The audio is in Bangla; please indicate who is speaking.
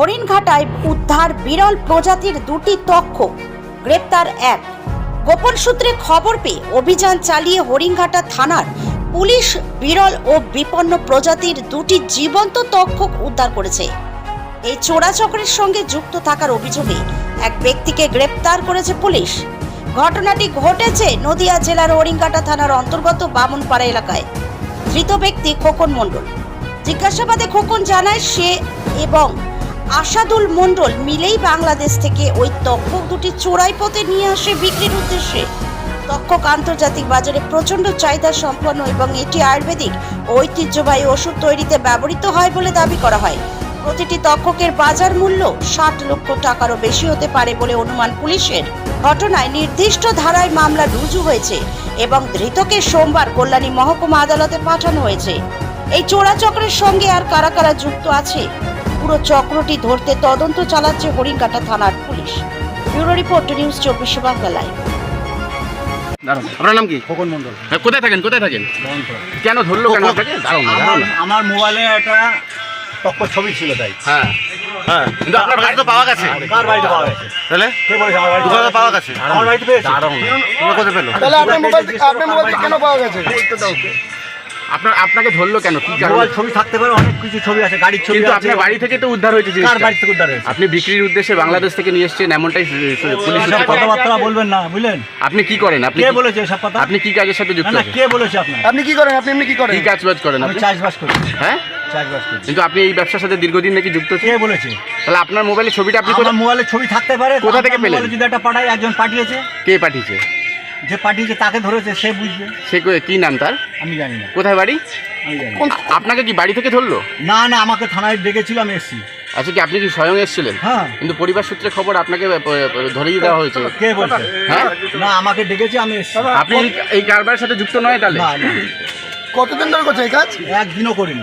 Speaker 1: হরিণঘাটায় উদ্ধার বিরল প্রজাতির দুটি তক্ষ। গ্রেপ্তার এক। গোপন সূত্রে খবর পেয়ে অভিযান চালিয়ে হরিণঘাটা থানার পুলিশ বিরল ও বিপন্ন প্রজাতির দুটি জীবন্ত তক্ষক উদ্ধার করেছে। এই চোরাচক্রের সঙ্গে যুক্ত থাকার অভিযোগে এক ব্যক্তিকে গ্রেপ্তার করেছে পুলিশ। ঘটনাটি ঘটেছে নদিয়া জেলার হরিঙ্গাটা থানার অন্তর্গত বামনপাড়া এলাকায়। ধৃত ব্যক্তি খোকন মণ্ডল। জিজ্ঞাসাবাদে খোকন জানায় সে এবং আসাদুল মণ্ডল মিলেই বাংলাদেশ থেকে ওই তক্ষক দুটি চোরাই পথে নিয়ে আসে বিক্রির উদ্দেশ্যে। তক্ষক আন্তর্জাতিক বাজারে প্রচণ্ড চাহিদা সম্পন্ন এবং এটি আয়ুর্বেদিক, ঐতিহ্যবাহী ওষুধ তৈরিতে ব্যবহৃত হয় বলে দাবি করা হয়। প্রতিটি তক্ষকের বাজার মূল্য ষাট লক্ষ টাকারও বেশি হতে পারে বলে অনুমান পুলিশের। ঘটনায় নির্দিষ্ট ধারায় মামলা রুজু হয়েছে এবং ধৃতকে সোমবার কল্যাণী মহকুমা আদালতে পাঠানো হয়েছে। এই চোরাচক্রের সঙ্গে আর কারা কারা যুক্ত আছে পুরো চক্রটি ধরতে তদন্ত চালাচ্ছে হরিণঘাটা থানার পুলিশ। ব্যুরো রিপোর্ট নিউজ চব্বিশে বাংলা লাইভ।
Speaker 2: আপনার নাম কি?
Speaker 3: খোকন মন্ডল
Speaker 2: হ্যাঁ, কোথায় থাকেন কোথায় থাকেন? কেন ধরলো কেন আপনাকে? দাঁড়ান
Speaker 3: আমার
Speaker 2: দাঁড়ান না।
Speaker 3: আমার মোবাইলে একটা টক্কর ছবি ছিল তাই।
Speaker 2: হ্যাঁ হ্যাঁ। কিন্তু আপনার বাড়ি তো পাওয়া গেছে।
Speaker 3: কার বাড়িতে পাওয়া গেছে?
Speaker 2: তাহলে?
Speaker 3: কে বলেছে আমার বাড়িতে
Speaker 2: দোকানে পাওয়া গেছে?
Speaker 3: আমার বাড়িতে পেয়েছে।
Speaker 2: দাঁড়াও কোথায় পেল?
Speaker 4: তাহলে আপনার মোবাইল আপনার মোবাইল কেন পাওয়া গেছে?
Speaker 2: আপনার আপনাকে ধরলো কেন? কি কারণে?
Speaker 3: মোবাইল ছবি থাকতে পারে অনেক কিছু ছবি আছে গাড়ির ছবি
Speaker 2: কিন্তু
Speaker 3: আছে।
Speaker 2: আপনার বাড়ি থেকে তো উদ্ধার হয়েছে
Speaker 3: কার
Speaker 2: জিনিসটা
Speaker 3: বাড়ি থেকে উদ্ধার হয়েছে?
Speaker 2: আপনি বিক্রির উদ্দেশ্যে বাংলাদেশ থেকে নিয়ে এসেছেন এমনটাই পুলিশ
Speaker 3: এসব কথাবার্তা বলবেন না বুঝলেন?
Speaker 2: আপনি কি করেন? আপনি
Speaker 3: কে
Speaker 2: কি-
Speaker 3: বলেছে এসব কথা?
Speaker 2: আপনি কি কাজের সাথে
Speaker 3: না
Speaker 2: যুক্ত
Speaker 3: না
Speaker 2: আছেন?
Speaker 3: কে বলেছে আপনার?
Speaker 4: আপনি কি করেন? আপনি এমনি কি করেন?
Speaker 2: কি কাজ বাজ করেন
Speaker 3: আমি
Speaker 2: আপনি?
Speaker 3: চাষবাস করি।
Speaker 2: হ্যাঁ?
Speaker 3: চাষবাস করি।
Speaker 2: কিন্তু আপনি এই ব্যবসার সাথে দীর্ঘদিন নাকি যুক্ত
Speaker 3: কে
Speaker 2: ছিলেন
Speaker 3: বলেছে?
Speaker 2: তাহলে আপনার মোবাইলে ছবিটা আপনি
Speaker 3: আমার
Speaker 2: কোথা-
Speaker 3: মোবাইলে ছবি থাকতে পারে
Speaker 2: কোথা থেকে
Speaker 3: আপনার
Speaker 2: পেলেন?
Speaker 3: মোবাইলে যদি একটা পাঠায় একজন পাঠিয়েছে।
Speaker 2: কে পাঠিয়েছে?
Speaker 3: যে পাঠিয়েছে তাকে ধরেছে সে বুঝবে।
Speaker 2: সে কো- কি নাম তার?
Speaker 3: আমি জানি না।
Speaker 2: কোথায় বাড়ি?
Speaker 3: আমি জানি না।
Speaker 2: আপনাকে কি বাড়ি থেকে ধরলো?
Speaker 3: না না আমাকে থানায় ডেকেছিল আমি এসেছি।
Speaker 2: আচ্ছা কি আপনি কি স্বয়ং এসেছিলেন?
Speaker 3: হ্যাঁ।
Speaker 2: কিন্তু পরিবার সূত্রে খবর আপনাকে আহ, প- ধরিয়ে দেওয়া হয়েছে।
Speaker 3: কে বলছে?
Speaker 2: হ্যাঁ?
Speaker 3: না আমাকে ডেকেছে আমি এসেছি।
Speaker 2: আপনি এই- এই কারবারের সাথে যুক্ত নয় তাহলে?
Speaker 3: না না।
Speaker 4: কতদিন ধরে করছে এই কাজ?
Speaker 3: একদিনও করিনি।